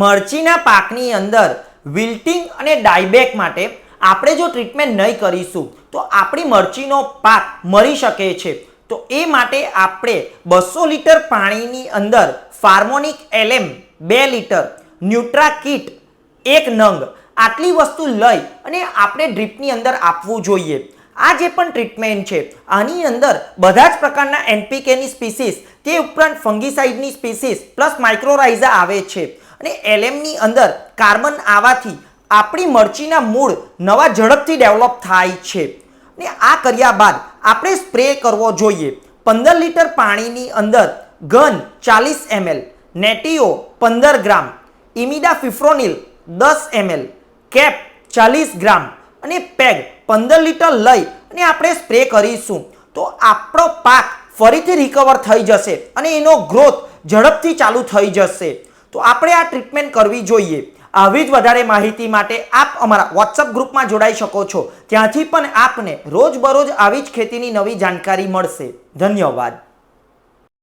મરચીના પાકની અંદર વિલ્ટિંગ અને ડાયબેક માટે આપણે જો ટ્રીટમેન્ટ નહીં કરીશું, તો આપણી મરચીનો પાક મરી શકે છે. તો એ માટે આપણે બસો લીટર પાણીની અંદર ફાર્મોનિક એલેમ બે લીટર, ન્યુટ્રા કીટ એક નંગ આટલી વસ્તુ લઈ અને આપણે ડ્રીપની અંદર આપવું જોઈએ. આ જે પણ ટ્રીટમેન્ટ છે, આની અંદર બધા જ પ્રકારના એનપીકેની સ્પીસીસ, તે ઉપરાંત ફંગીસાઇડની સ્પીસીસ, પ્લસ માઇક્રોરાઇઝા આવે છે. અને એલએમની અંદર કાર્બન આવવાથી આપણી મરચીના મૂળ નવા ઝડપથી ડેવલપ થાય છે. ને આ કર્યા બાદ આપણે સ્પ્રે કરવો જોઈએ. પંદર લીટર પાણીની અંદર ઘન ચાલીસ એમએલ, નેટીઓ પંદર ગ્રામ, ઇમિડા ફિફ્રોનિલ દસ એમએલ, કેપ ચાલીસ ગ્રામ અને પેગ પંદર લીટર લઈ અને આપણે સ્પ્રે કરીશું. તો આપણો પાક ફરીથી રિકવર થઈ જશે અને એનો ગ્રોથ ઝડપથી ચાલુ થઈ જશે. તો આપણે આ ટ્રીટમેન્ટ કરવી જોઈએ. આવી જ વધારે માહિતી માટે આપ અમારા વોટ્સઅપ ગ્રુપમાં જોડાઈ શકો છો. ત્યાંથી પણ આપને રોજબરોજ આવી જ ખેતીની નવી જાણકારી મળશે. ધન્યવાદ.